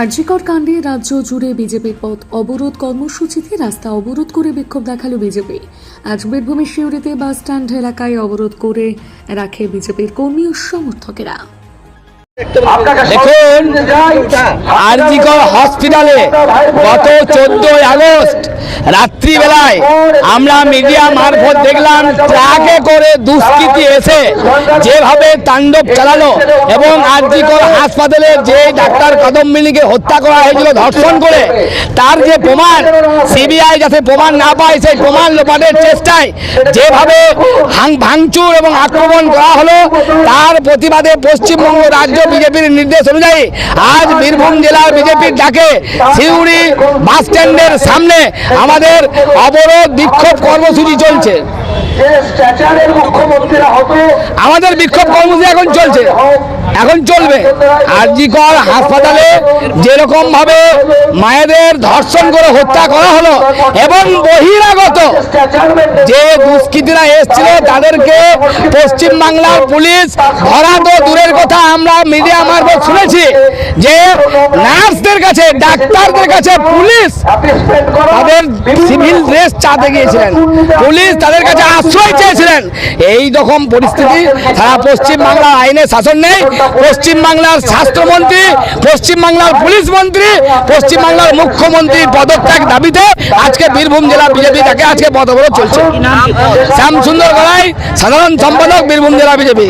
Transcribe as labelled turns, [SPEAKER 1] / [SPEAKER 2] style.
[SPEAKER 1] আরজিকর কাণ্ডে রাজ্য জুড়ে বিজেপির পথ অবরোধ কর্মসূচিতে রাস্তা অবরোধ করে বিক্ষোভ দেখাল বিজেপি। আজ বীরভূমের শিউরিতে বাস স্ট্যান্ড এলাকায় অবরোধ করে রাখে বিজেপির কর্মী ও সমর্থকেরা।
[SPEAKER 2] দেখুন আরজিকর হসপিটালে গত চোদ্দই আগস্ট রাত্রিবেলায় আমরা মিডিয়া মারফত দেখলাম ট্রাকে করে দুষ্কৃতী এসে যেভাবে তাণ্ডব চালালো এবং আরজিকর হাসপাতালে যে ডাক্তার কদম্বিনীকে হত্যা করা হয়েছিল ধর্ষণ করে তার যে প্রমাণ সিবিআই যাতে প্রমাণ না পায় সেই প্রমাণ লোপাটের চেষ্টায় যেভাবে ভাঙ- ভাঙচুর এবং আক্রমণ করা হলো তার প্রতিবাদে পশ্চিমবঙ্গ রাজ্য বিজেপির নির্দেশ অনুযায়ী আজ বীরভূম জেলার বিজেপির ডাকে সিউড়ি বাস স্ট্যান্ডের সামনে আমাদের অবরোধ বিক্ষোভ কর্মসূচি চলছে। আমাদের বিক্ষোভ কর্মসূচি এখন চলছে। এখন চলবে। আরজিকর হাসপাতালে যেরকম ভাবে মায়েদের ধর্ষণ করে হত্যা করা হলো এবং বহিরাগত যে দুষ্কৃতীরা এসেছিল তাদেরকে পশ্চিম বাংলার পুলিশ ধরা তো দূরের কথা, আমরা মিডিয়া মারফত শুনেছি। যে নার্সদের কাছে ডাক্তারদের কাছে পুলিশ তাদের সিভিল ড্রেস চাতে গিয়েছিলেন। পুলিশ তাদের কাছে আশ্রয় চেয়েছিলেন। এই রকম পরিস্থিতি সারা পশ্চিম বাংলার আইনে শাসন নেই। পশ্চিম বাংলার স্বাস্থ্যমন্ত্রী পশ্চিম বাংলার পুলিশ মন্ত্রী পশ্চিম বাংলার মুখ্যমন্ত্রীর পদত্যাগ দাবিতে আজকে বীরভূম জেলা বিজেপি তাকে আজকে অবরোধ চলছে। শ্যাম সুন্দর গড়াই সাধারণ সম্পাদক বীরভূম জেলা বিজেপি।